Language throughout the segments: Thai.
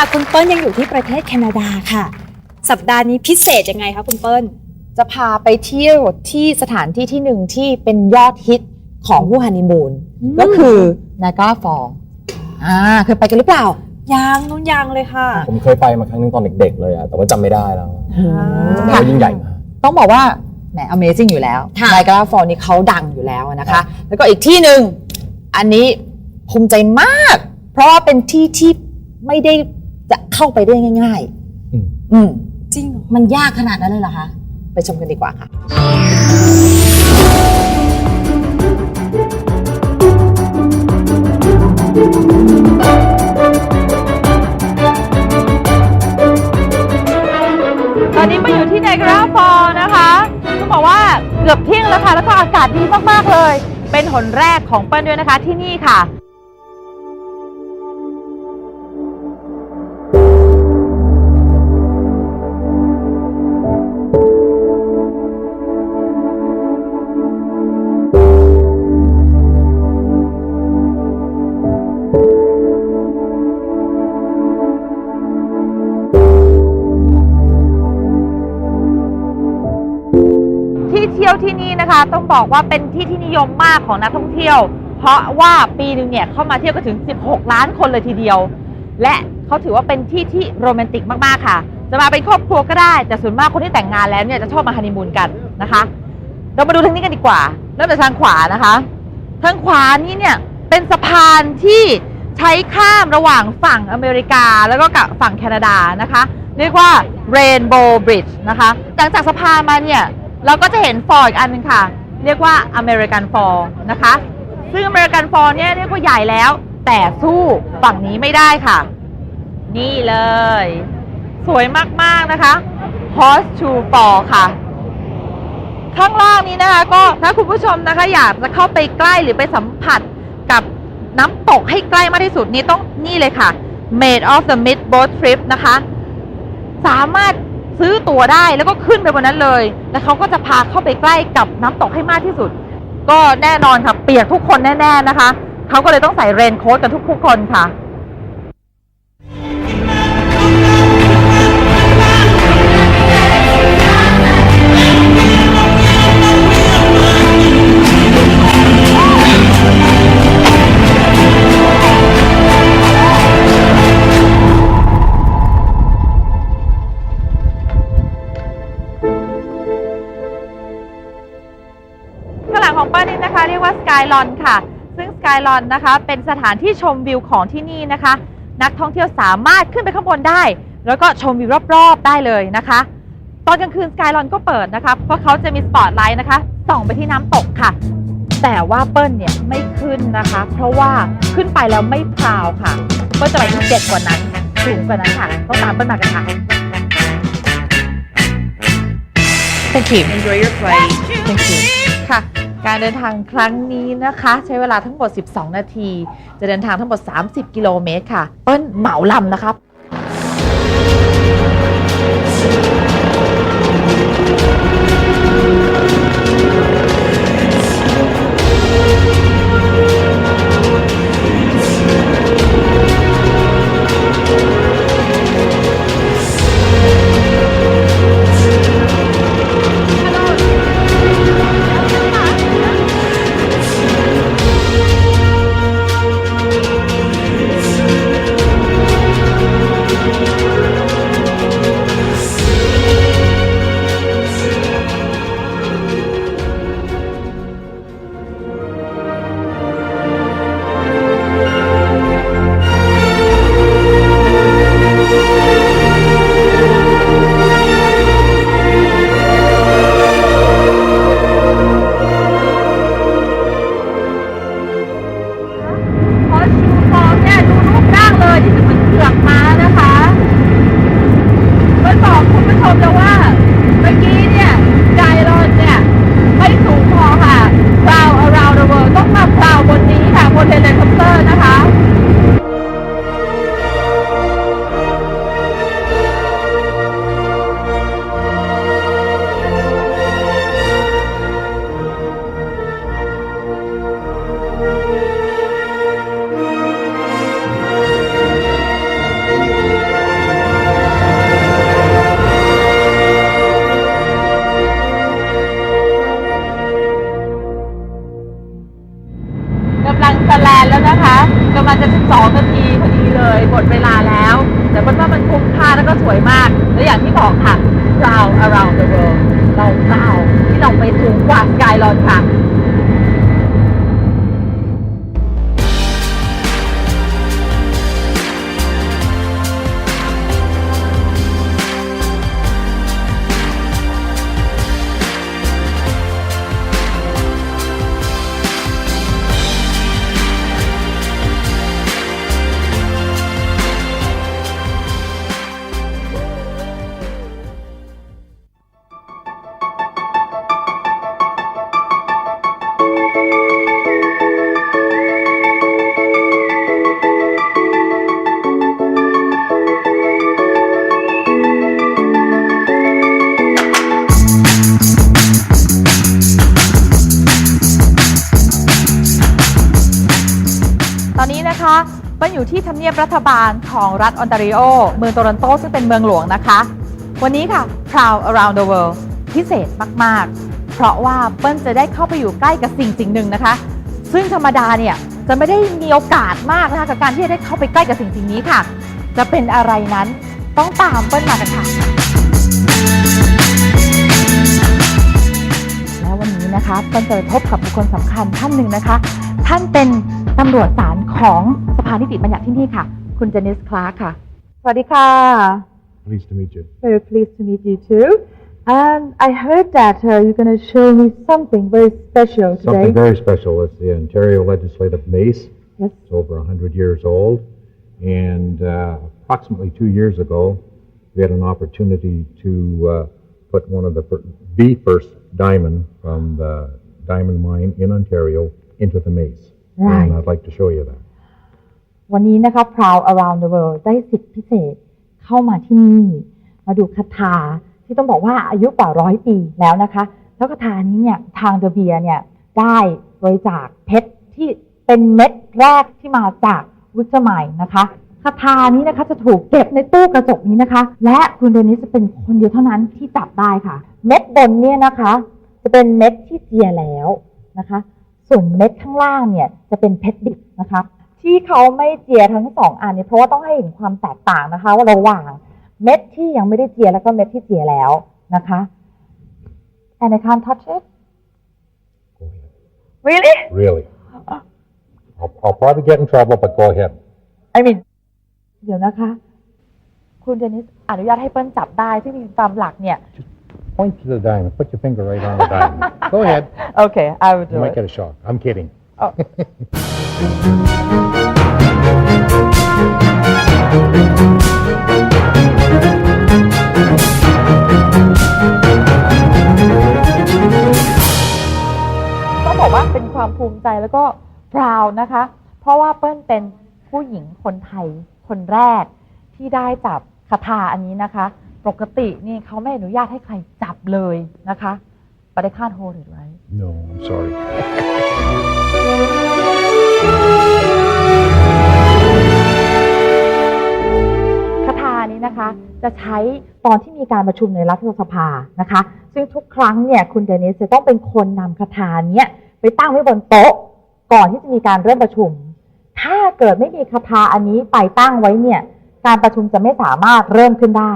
ค่ะ คุณเปิ้ลยังอยู่ที่ประเทศแคนาดาค่ะ สัปดาห์นี้พิเศษยังไงคะคุณเปิ้ล จะพาไปเที่ยวที่สถานที่ที่หนึ่งที่เป็นยอดฮิตของผู้ฮันนีมูนอืม ก็คือนาการาฟอลอ่าเคยไปกันหรือเปล่ายังนู้นยังเลยค่ะ ผมเคยไปมาครั้งหนึงตอนเด็กๆเลยอะแต่ว่าจำไม่ได้แล้วอ่าจำได้ว่ายิ่งใหญ่มากต้องบอกว่าแหม Amazing อยู่แล้วค่ะนาการาฟอลนี่เขาดังอยู่แล้วนะคะ แล้วก็อีกที่หนึ่งอันนี้ภูมิใจมาก เพราะว่าเป็นที่ที่ไม่ได้ จะเข้าไปได้ง่ายอืมๆอืม จริงเหรอมันยากขนาดนั้นเลยเหรอคะ ไปชมกันดีกว่าค่ะ ตอนนี้มาอยู่ที่ไนการาฟอลนะคะต้องบอกว่าเกือบเที่ยงแล้วค่ะ แล้วก็อากาศดีมาก ๆ เลย เป็นหนแรกของเปิ้ลด้วยนะคะที่นี่ค่ะ นะคะต้องบอกว่าเป็นที่ที่นิยมมากของนักท่องเที่ยว เพราะว่าปีหนึ่งเนี่ยเข้ามาเที่ยวก็ถึง 16 ล้านคนเลยทีเดียว และเขาถือว่าเป็นที่ที่โรแมนติกมากๆค่ะ จะมาเป็นครอบครัวก็ได้ แต่ส่วนมากคนที่แต่งงานแล้วเนี่ยจะชอบมาฮันนีมูนกันนะคะ เรามาดูทางนี้กันดีกว่า เริ่มจากทางขวานะคะ ทางขวานี่เนี่ยเป็นสะพานที่ใช้ข้ามระหว่างฝั่งอเมริกาแล้วก็กับฝั่งแคนาดานะคะ เรียกว่า Rainbow Bridge นะคะ หลังจากสะพานมาเนี่ย เราก็จะเห็นฟอร์อีกอันหนึงค่ะ เรียกว่า American Fall นะคะ ซึ่ง American Fall เนี่ยเรียกว่าใหญ่แล้ว แต่สู้ฝั่งนี้ไม่ได้ค่ะ นี่เลย สวยมากๆนะคะ Horseshoe Fall ค่ะ ข้างล่างนี้นะคะ ก็ถ้าคุณผู้ชมนะคะ อยากจะเข้าไปใกล้หรือไปสัมผัสกับน้ำตกให้ใกล้มากที่สุดนี่ต้องนี่เลยค่ะ Made of the Mid Boat Trip นะคะ สามารถ ซื้อตั๋วได้แล้วก็ขึ้นไปบนนั้นเลย แล้วเขาก็จะพาเข้าไปใกล้กับน้ำตกให้มากที่สุด ก็แน่นอนค่ะเปียกทุกคนแน่ ๆนะคะเขาก็เลยต้องใส่เรนโค้ทกันทุกๆคนค่ะ กายลอนนะคะ เป็นสถานที่ชมวิวของที่นี่นะคะ นักท่องเที่ยวสามารถขึ้นไปข้างบนได้ แล้วก็ชมวิวรอบๆได้เลยนะคะ ตอนกลางคืนสกายลอนก็เปิดนะคะ เพราะเขาจะมีสปอตไลท์นะคะส่องไปที่น้ำตกค่ะ แต่ว่าเปิ้ลเนี่ยไม่ขึ้นนะคะ เพราะว่าขึ้นไปแล้วไม่พราวค่ะเปิ้ลจะไปที่เด็ดกว่านั้นสูงกว่านั้นค่ะต้องตามเปิ้ลมากันค่ะ Thank you Enjoy your flight. Thank you ค่ะ การเดินทางครั้งนี้นะคะ ใช้เวลาทั้งหมด 12 นาที จะเดินทางทั้งหมด 30 กิโลเมตรค่ะ เปิ้ลเหมาลำนะครับ นะคะเปิ้ลอยู่ที่ทำเนียบรัฐบาลของรัฐออนตาริโอ เมืองโตรอนโตซึ่งเป็นเมืองหลวงนะคะ วันนี้ค่ะ Proud Around the World พิเศษมาก ๆ เพราะว่าเปิ้ลจะได้เข้าไปอยู่ใกล้กับสิ่งสิ่งหนึ่งนะคะ ซึ่งธรรมดาเนี่ยจะไม่ได้มีโอกาสมากนะคะกับการที่จะได้เข้าไปใกล้กับสิ่งสิ่งนี้ค่ะ จะเป็นอะไรนั้นต้องตามเปิ้ลมากันค่ะ แล้ววันนี้นะคะเปิ้ลจะพบกับบุคคลสำคัญท่านหนึ่งนะคะ ท่านเป็น ตำรวจศาลของสภานิติบัญญัติที่นี่ค่ะ คุณเจนิสคลาร์กค่ะ สวัสดีค่ะ Pleased to meet you. Very pleased to meet you too and I heard that uh, you're going to show me something very special today Something very special. It's the Ontario Legislative Mace. Yes. It's over 100 years old. And uh, approximately two years ago, we had an opportunity to uh, put one of the, fir- the first diamond from the diamond mine in Ontario into the mace. Right. And I'd like to show you that. วันนี้นะคะ Proud Around the World ได้สิทธิพิเศษเข้ามาที่นี่ มาดูคาถาที่ต้องบอกว่าอายุกว่าร้อยปีแล้วนะคะ แล้วคาถานี้เนี่ยทางเดอะเบียเนี่ยได้บริจาคเพชรที่เป็นเม็ดแรกที่มาจากวิกสมัยนะคะคาถานี้นะคะจะถูกเก็บในตู้กระจกนี้นะคะ และคุณเดนิสจะเป็นคนเดียวเท่านั้นที่จับได้ค่ะ เม็ดบนเนี่ยนะคะ จะเป็นเม็ดที่เจียแล้วนะคะ ส่วนเม็ดข้างล่างเนี่ยจะเป็นเพชรดิบนะคะ ที่เขาไม่เจียทั้งสองอันเนี่ยเพราะว่าต้องให้เห็นความแตกต่างนะคะ ว่าระหว่างเม็ดที่ยังไม่ได้เจียแล้วก็เม็ดที่เจียแล้วนะคะ and I can't touch it Go ahead. really Really. I'll, I'll probably get in trouble, but go ahead. I mean เดี๋ยวนะคะ คุณเดนิสอนุญาตให้เปิ้ลจับได้ที่มีตามหลักเนี่ย Point to the diamond. Put your finger right on the diamond. Go ahead. okay I will You do might it get a shock. I'm kidding. Oh. Oh. ต้องบอกว่าเป็นความภูมิใจแล้วก็ proud นะคะ เพราะว่าเปิ้ลเป็นผู้หญิงคนไทยคนแรกที่ได้จับคาถาอันนี้นะคะ ปกตินี่เขาไม่อนุญาตให้ใครจับเลยนะคะ but I can't hold it right No, I'm sorry. คาถานี้นะคะจะใช้ตอนที่มีการประชุมในรัฐสภานะคะ ซึ่งทุกครั้งเนี่ยคุณเดนิสจะต้องเป็นคนนำคาถาเนี้ยไปตั้งไว้บนโต๊ะ ก่อนที่จะมีการเริ่มประชุม ถ้าเกิดไม่มีคาถาอันนี้ไปตั้งไว้เนี่ยการประชุมจะไม่สามารถเริ่มขึ้นได้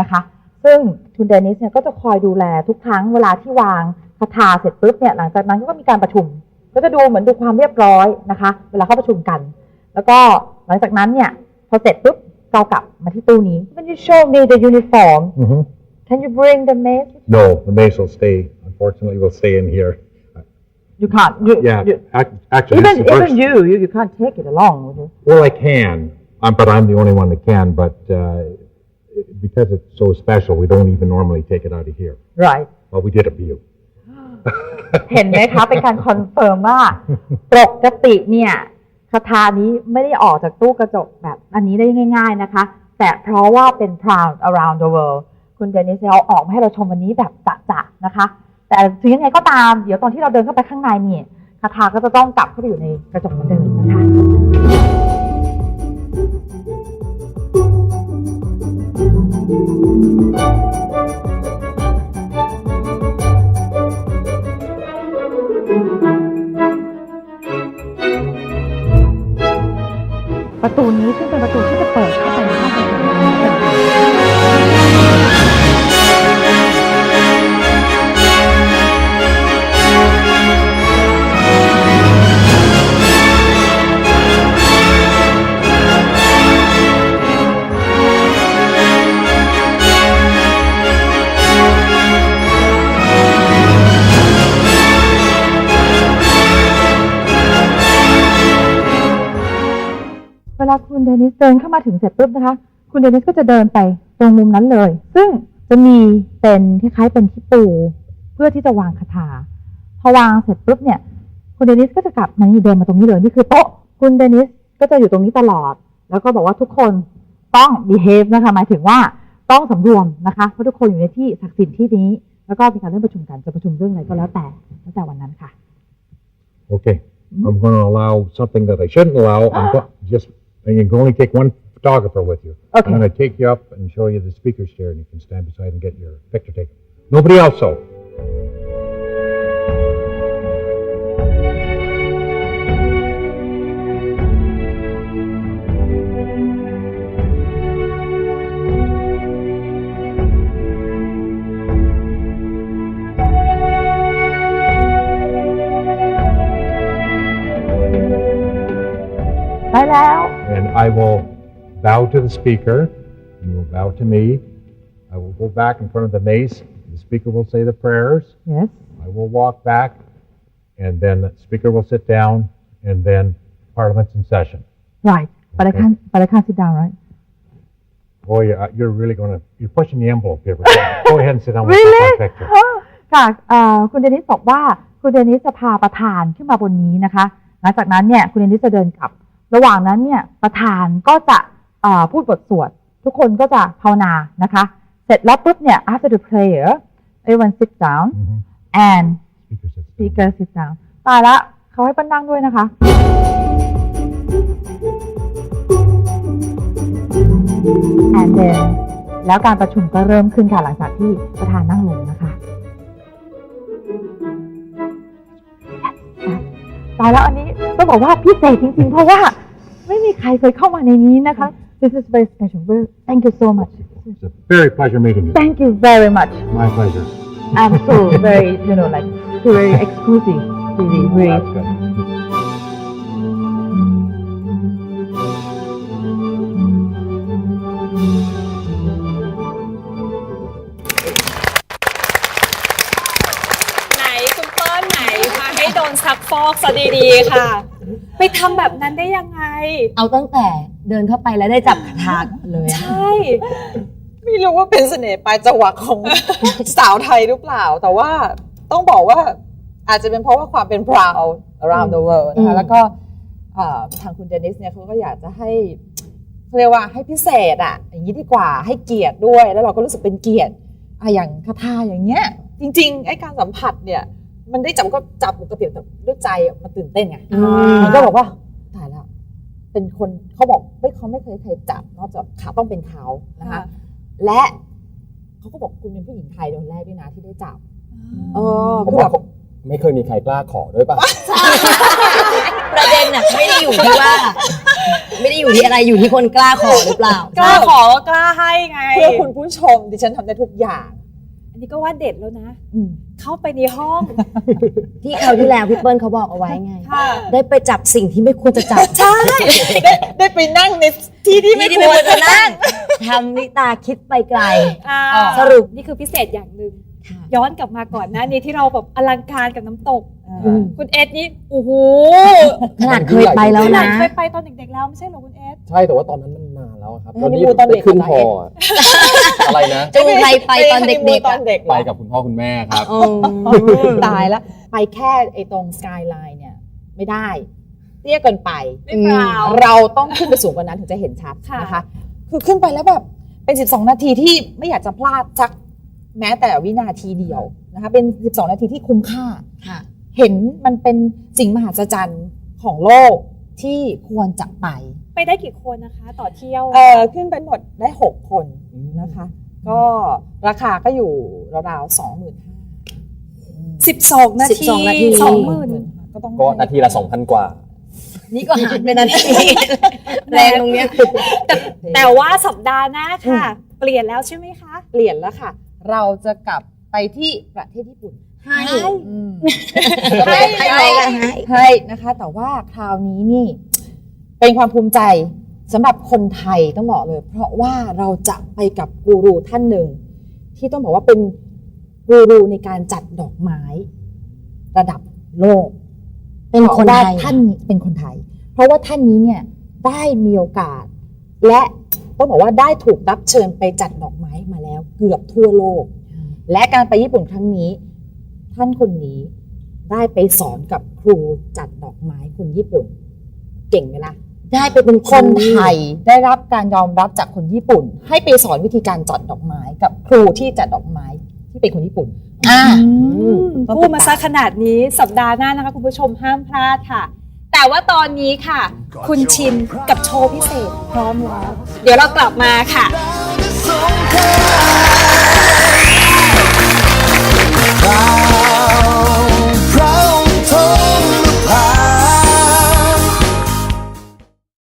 นะคะ ซึ่งคุณเดนิสเนี่ยก็จะคอยดูแลทุกครั้งเวลาที่วางคาถาเสร็จปุ๊บเนี่ยหลังจากนั้นก็มีการประชุม ก็จะดูเหมือนดูความเรียบร้อยนะคะ เวลาเข้าประชุมกัน แล้วก็หลังจากนั้นเนี่ยพอเสร็จปุ๊บเรากลับมาที่ตู้นี้ When you show me the uniform hmm can you bring the mace No, the mace will stay. Unfortunately, will stay in here. you can't you, Yeah, you, ac- actually, even this is the even first- you, you you can't take it along with you Well, I can, um, but I'm the only one that can. But uh, because it's so special, we don't even normally take it out of here. right Well, we did it for you. เห็นไหมคะ เป็นการคอนเฟิร์มว่าปกติเนี่ยคาถานี้ไม่ได้ออกจากตู้กระจกแบบอันนี้ได้ง่าย ๆนะคะ แต่เพราะว่าเป็น proud around the world คุณเดนิสเอาออกมาให้เราชมวันนี้แบบจะๆนะคะ แต่ถึงยังไงก็ตาม เดี๋ยวตอนที่เราเดินเข้าไปข้างในเนี่ยคาถาก็จะต้องกลับเข้าไปอยู่ในกระจกเหมือนเดิมนะคะ ประตูนี้ซึ่งเป็นประตูที่จะเปิดเข้าไป เวลาคุณเดนิสเดินเข้ามาถึงเสร็จปุ๊บนะคะ คุณเดนิสก็จะเดินไปตรงมุมนั้นเลย ซึ่งจะมีเป็นคล้ายๆเป็นที่ปูเพื่อที่จะวางคาถาพอวางเสร็จปุ๊บเนี่ย คุณเดนิสก็จะกลับมานี่เดินมาตรงนี้เลยนี่คือโต๊ะคุณเดนิสก็จะอยู่ตรงนี้ตลอด แล้วก็บอกว่าทุกคนต้อง behave นะคะหมายถึงว่าต้องสำรวมนะคะเพราะทุกคนอยู่ในที่ศักดิ์สิทธิ์ที่นี้ แล้วก็มีการเริ่มประชุมกันจะประชุมเรื่องอะไรก็แล้วแต่แล้วแต่วันนั้นค่ะ Okay, I'm going to allow something that I shouldn't allow. I'm go- just, And you can only take one photographer with you. Okay. I'm going to take you up and show you the speaker's chair, and you can stand beside and get your picture taken. Nobody else, though. Hello. I will bow to the speaker. You will bow to me. I will go back in front of the mace. The speaker will say the prayers. yes I will walk back, and then the speaker will sit down, and then Parliament's in session. right but I can't but I can't sit down right Boy, you're, you're really going to, you're pushing the envelope here. but Go ahead and sit down with really my picture. ค่ะเอ่อคุณเดนิสบอกว่าคุณเดนิสจะพาประธานขึ้นมาบนนี้นะคะ หลังจากนั้นเนี่ยคุณเดนิสจะเดินกลับ ระหว่างนั้นเนี่ยประธานก็จะเอ่อพูดบทสวด ทุกคนก็จะภาวนานะคะ เสร็จแล้วปุ๊บเนี่ย after the prayer everyone sit down Mhm. and Speaker sits down. speaker sit down ตายละเขาให้ปั้นนั่งด้วยนะคะ and then แล้วการประชุมก็เริ่มขึ้นค่ะหลังจากที่ประธานนั่งลงนะคะตายแล้วอันนี้ต้องบอกว่าพิเศษจริงๆ เพราะว่า ไม่มีใครเคยเข้ามาในนี้นะคะ This is very special Very- Thank you so much It's a very pleasure meeting you. Thank you very much My pleasure. I'm so very you know like very exclusive really really That's good. ไหนคุณเปิ้ลไหนมาให้โดนซักฟอกซะดีๆค่ะไป ทำแบบนั้นได้ยังไง เอาตั้งแต่เดินเข้าไปแล้วได้จับคาถาเลยอะใช่ไม่รู้ว่าเป็นเสน่ห์ปลายจังหวะของสาวไทยหรือเปล่า แต่ว่าต้องบอกว่าอาจจะเป็นเพราะว่าความเป็น proud around the world นะอืคะมแล้วก็เอ่อทางคุณเดนิสเนี่ยเขาก็อยากจะให้เขาเรียกว่าให้พิเศษอะอย่างนี้ดีกว่าให้เกียรติด้วยแล้วเราก็รู้สึกเป็นเกียรติอะอย่างคาถาอย่างเงี้ย จริง ๆ ไอ้การสัมผัสเนี่ย มันได้จับก็จับปกติแต่ด้วยใจอะมันตื่นเต้นไงมันก็บอกว่าตายแล้วเป็นคนเขาบอกไม่เขาไม่เคยใครจับนอกจากเขาต้องเป็นเขานะคะค่ะและเขาก็บอกคุณเป็นผู้หญิงไทยคนแรกด้วยนะที่ได้จับเออผมคือแบว่าบ ไม่เคยมีใครกล้าขอด้วยป่ะ ประเด็นน่ะไม่ได้อยู่ที่ว่า ไม่ได้อยู่ที่อะไรอยู่ที่คนกล้าขอหรือเปล่า กล้าขอก็กล้าให้ไง เพื่อคุณผู้ชมดิฉันทำได้ทุกอย่างอั นนี้ก็ว่าเด็ดแล้วนะ อืมเข้าไปในห้อง ที่คราวที่แล้วพี่เปิ้ลเขาบอกเอาไว้ไง ค่ะ ได้ไปจับสิ่งที่ไม่ควรจะจับใช่ได้ได้ไปนั่งในที่ที่ไม่ที่คไม่วควรรจะจะนั่นั่งงทำนิตาคิดไปไกล อ่าสรุป นี่คือพิเศษอย่างหนึ่งค่ะย้อนกลับมาก่อนหน้านี้ที่เราแบบอลังการกับน้ำตก อืมคุณเอสนี่โอ้โหขนาดเคยไปแล้วขนานะ ดเคยไปตอนเด็กๆแล้วไม่ใช่เหรอคุณเอส ใช่แต่ว่าตอนนั้นมันนานแล้วอะ ครับเออนี่ดูตอนเด็กได้ขึ้นกับพอตอนเด็กอะอะไรนะ จูงใครไปตอนเด็กๆตอะอนเด็กเหรไปอกับคุณพ่อคุณแม่ครับอืมตายแล้วไปแค่ไอ้ตรงสกายไลน์เนี่ย ไม่ได้เตี้ยเกินไป ไม่เปล่า เราต้องขึ้นไปสูงกว่านั้นถึงจะเห็นชัดค่ะ นะคะ คือขึ้นไปแล้วแบบเป็น 12 นาทีที่ไม่อยากจะพลาดสักแม้แต่วินาทีเดียวนะคะ เป็น 12 นาทีที่คุ้มค่า ค่ะ เห็นมันเป็นสิ่งมหัศจรรย์ของโลก ที่ควรจะไป ไปได้กี่คนนะคะต่อเที่ยว เออขึ้นไปหมดได้ 6 คนนะคะ ก็ราคาก็อยู่ราวๆสองหมื่นห้าสิบสองนาที12นาที สองหมื่นก็ต้องก็นาทีละ2,000กว่า นี่ก็หารไปนาที แรงตรงเนี้ย แต่แต่ว่าสัปดาห์หน้าค่ะ เปลี่ยนแล้วใช่ไหมคะ เปลี่ยนแล้วค่ะ เราจะกลับไปที่ประเทศญี่ปุ่น ให้อืมให้ให้อะไรก็ให้ให้นะคะ แต่ว่าคราวนี้นี่ เป็นความภูมิใจสำหรับคนไทยต้องบอกเลย เพราะว่าเราจะไปกับกูรูท่านหนึ่ง ที่ต้องบอกว่าเป็นกูรูในการจัดดอกไม้ ระดับโลก เป็นคนไทยพราะว่าท่านนี้เป็นคนไทย เพราะว่าท่านนี้เนี่ยได้มีโอกาส และต้องบอกว่าได้ถูกรับเชิญไปจัดดอกไม้มาแล้ว เกือบทั่วโลก และการไปญี่ปุ่นครั้งนี้ ท่านคนนี้ได้ไปสอนกับครูจัดดอกไม้คนญี่ปุ่น เก่งไหมล่ะ ได้ไปเป็นคนไทยได้รับการยอมรับจากคนญี่ปุ่น ให้ไปสอนวิธีการจัดดอกไม้กับครูที่จัดดอกไม้ที่เป็นคนญี่ปุ่นอ่าพูดมาซะขนาดนี้สัปดาห์หน้านะคะ คุณผู้ชมห้ามพลาดค่ะ แต่ว่าตอนนี้ค่ะ คุณชินกับโชว์พิเศษพร้อมแล้วเดี๋ยวเรากลับมาค่ะ Bye.